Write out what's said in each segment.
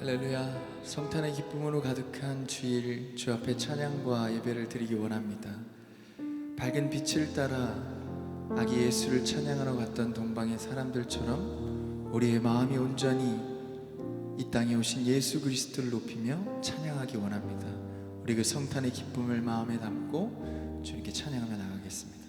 할렐루야. 성탄의 기쁨으로 가득한 주일 주 앞에 찬양과 예배를 드리기 원합니다. 밝은 빛을 따라 아기 예수를 찬양하러 갔던 동방의 사람들처럼 우리의 마음이 온전히 이 땅에 오신 예수 그리스도를 높이며 찬양하기 원합니다. 우리 그 성탄의 기쁨을 마음에 담고 주님께 찬양하며 나가겠습니다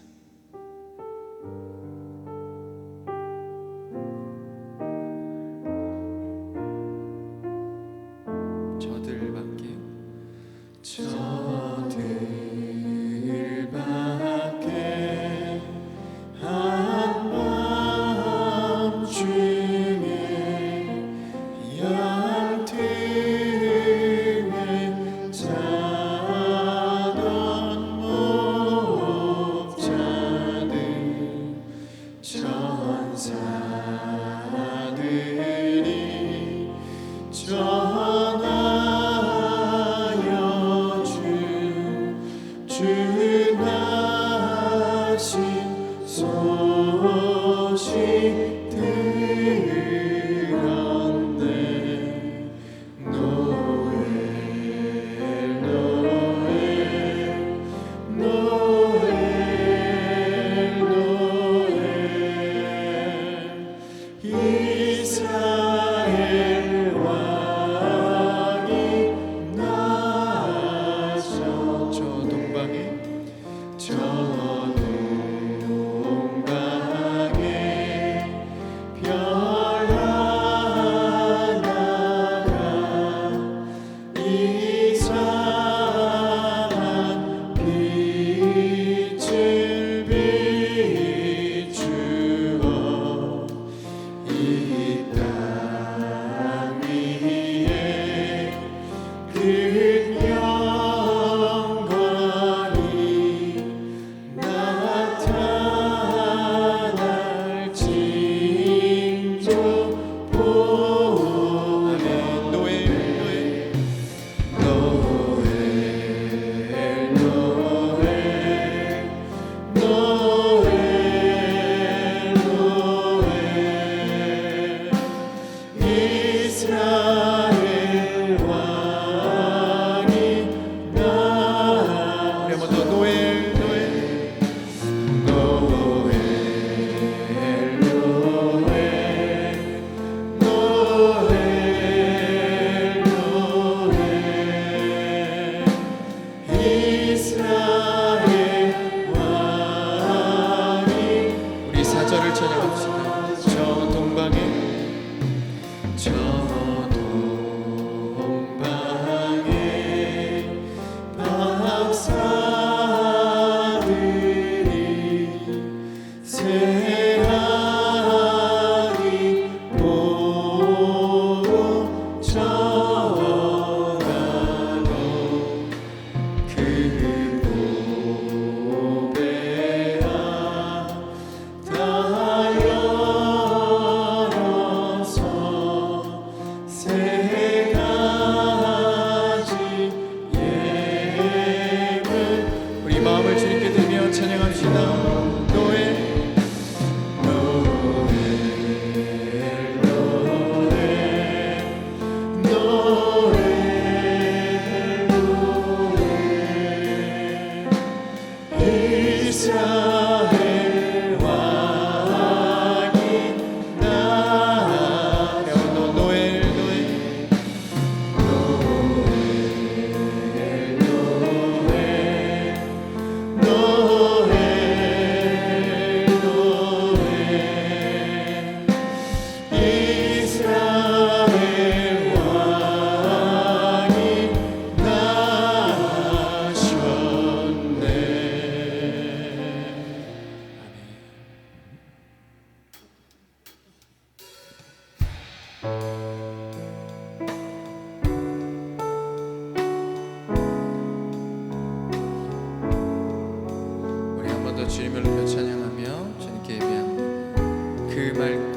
주님을 높여 찬양하며 주님께 예배합니다. 그맑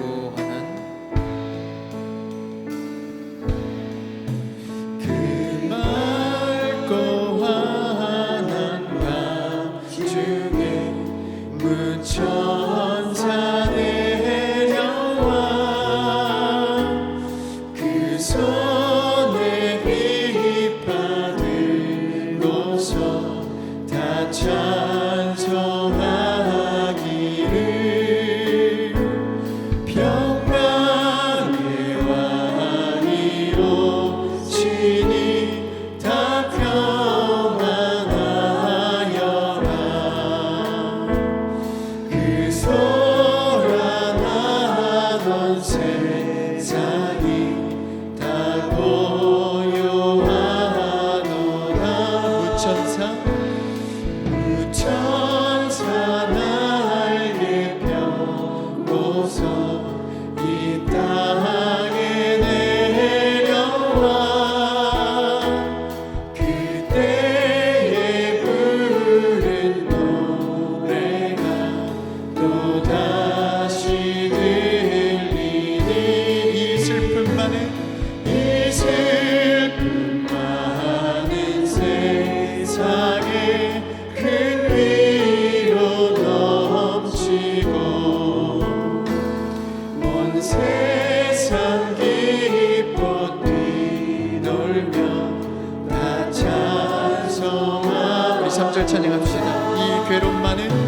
running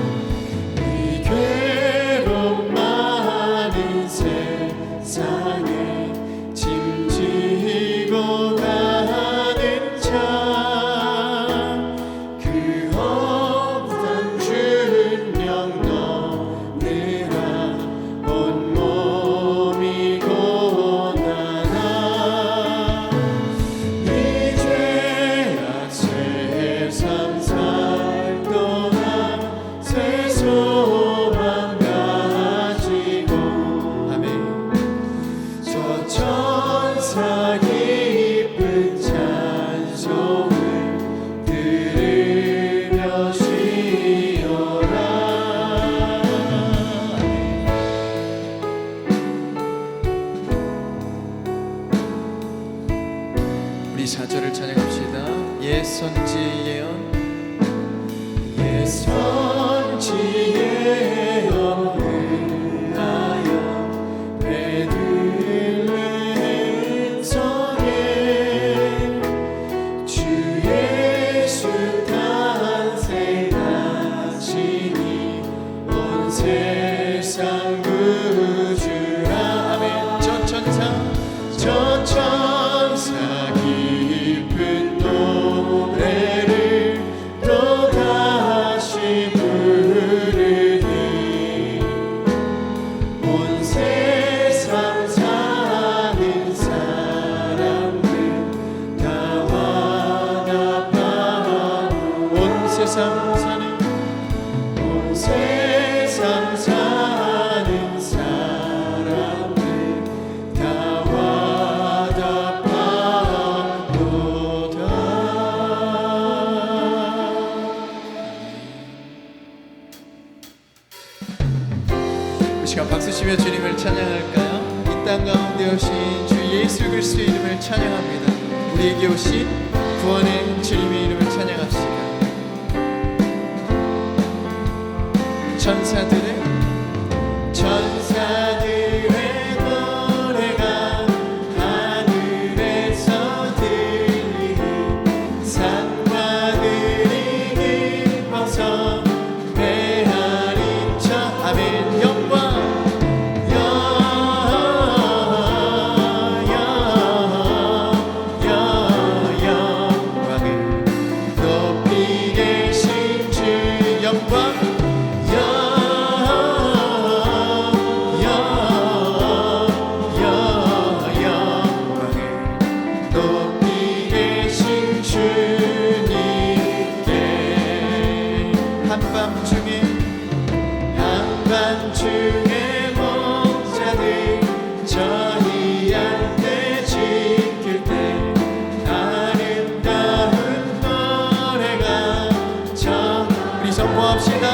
이름을 찬양합니다. 우리에게 오신 구원의 주님의 이름을 찬양합시다. 천사들의 봅시다.